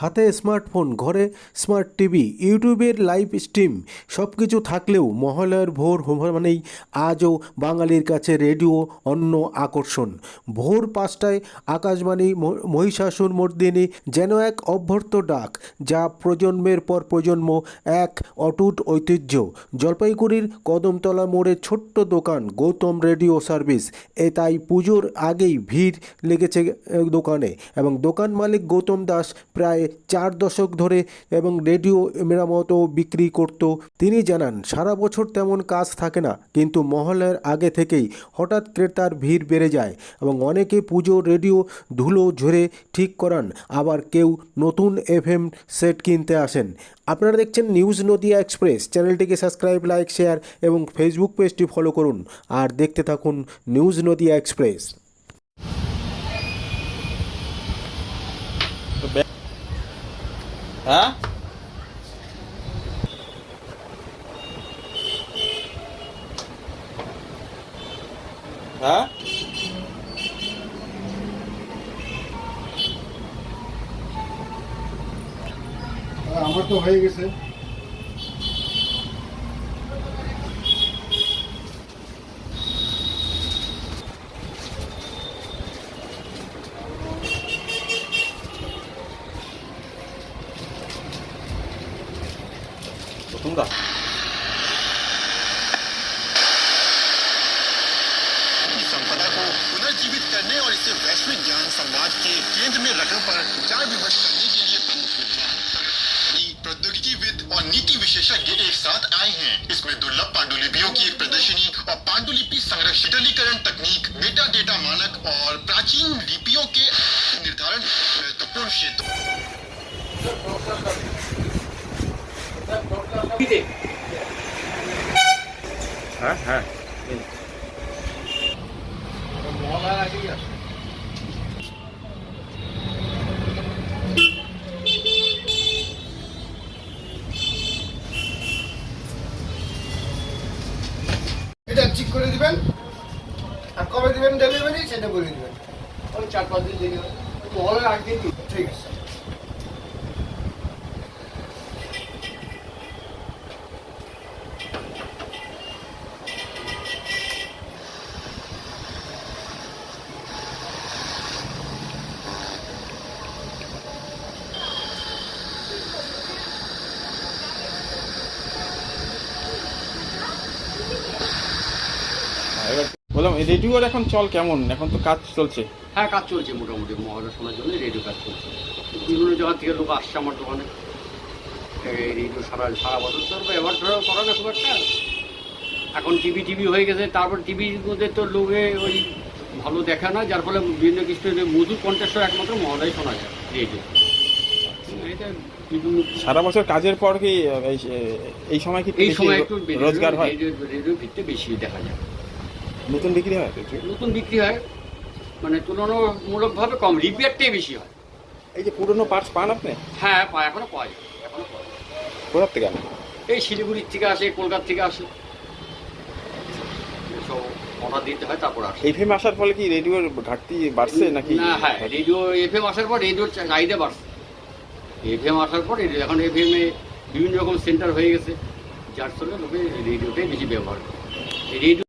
হাতে স্মার্টফোন, ঘরে smart TV, ইউটিউবের লাইভ স্ট্রিম সব কিছু থাকলেও মহালয়ার ভোর মানেই আজও বাঙালির কাছে রেডিও অন্য আকর্ষণ। ভোর পাঁচটায় আকাশবাণী মহিষাসুর মর্দিনী, যেন এক অভ্যর্থ ডাক, যা প্রজন্মের পর প্রজন্ম এক অটুট ঐতিহ্য। জলপাইগুড়ির কদমতলা মোড়ে ছোট্ট দোকান, গৌতম রেডিও সার্ভিস, এ তাই পুজোর আগেই ভিড় লেগেছে দোকানে। এবং দোকান মালিক গৌতম দাস প্রায় চার দশক ধরে এবং রেডিও মেরামতো বিক্রি করত। তিনি জানান, সারা বছর তেমন কাজ থাকে না, কিন্তু মহলের আগে থেকেই হঠাৎ ক্রেতার ভিড় বেড়ে যায় এবং অনেকে পুজো, রেডিও, ধুলো ঝরে ঠিক করান। আবার কেউ নতুন এফএম সেট কিনতে আসেন। আপনারা দেখছেন নিউজ নদিয়া এক্সপ্রেস। চ্যানেলটিকে সাবস্ক্রাইব, লাইক, শেয়ার এবং ফেসবুক পেজটি ফলো করুন। আর দেখতে থাকুন নিউজ নদিয়া এক্সপ্রেস। হ্যাঁ? হ্যাঁ? আমার তো হয়ে গেছে। दूँगा। संपदा को पुनर्जीवित करने और इसे वैश्विक ज्ञान संवाद के केंद्र में रखने पर विचार विमर्श करने के लिए प्रमुख विद्वान प्रौद्योगिकीविद और नीति विशेषज्ञ एक साथ आए हैं। इसमें दुर्लभ पांडुलिपियों की एक प्रदर्शनी और पांडुलिपि संग्रह तकनीक मेटा डेटा मानक और प्राचीन लिपियों के निर्धारण महत्वपूर्ण क्षेत्र। হ্যাঁ হ্যাঁ। এটা ঠিক করে দিবেন। আর কবে দিবেন ডেলিভারি সেটা বলে দিবেন। ওই চার পাঁচ দিন দেরি মহলের আট দিন। ঠিক আছে। এবার বললাম এই রেডিওর এখন চল কেমন? এখন তো কাজ চলছে। হ্যাঁ কাজ চলছে মোটামুটি। মহালয়া শোনার জন্য রেডিও কাজ চলছে। বিভিন্ন জায়গা থেকে লোক আসছে আমার দোকানে। এই রেডিও সারা সারা বছর আর ব্যবহার ট্যাবহার করে না খুব একটা। এখন টিভি টিভি হয়ে গেছে। তারপর টিভির মধ্যে তো লোকে ওই ভালো দেখা না। যার ফলে বিভিন্ন কিছু মধুর কণ্ঠস্ব একমাত্র মহলায় শোনা যায় রেডিও সারা বছর কাজের পর কি এই এই সময় কি এই সময় একটু রোজগার হয়? রেডিও রেডিও ভিত্তিতে বেশি দেখা যায়। নতুন বিক্রি হয় নতুন বিক্রি হয় মানে তুলনামূলকভাবে কম রিপেয়ারটাই বেশি হয়। এই যে পুরনো পার্টস পান আপনি? হ্যাঁ পা- এখনও পাওয়া যায় এখনও পাওয়া যায়। কোথার থেকে আনেন? এই শিলিগুড়ির থেকে আসে কলকাতা থেকে আসে। সব অর্ডার দিতে হয় তারপর আসে। এফএম আসার ফলে কি রেডিওর ঘাটতি বাড়ছে নাকি? না হ্যাঁ রেডিও এফএম আসার পর রেডিওর চাহিদা বাড়ছে। এফএম আসার পর রেডিও এখন এফএম এ বিভিন্ন রকম সেন্টার হয়ে গেছে যার ফলে লোকে রেডিওটাই বেশি ব্যবহার করে। রেডিও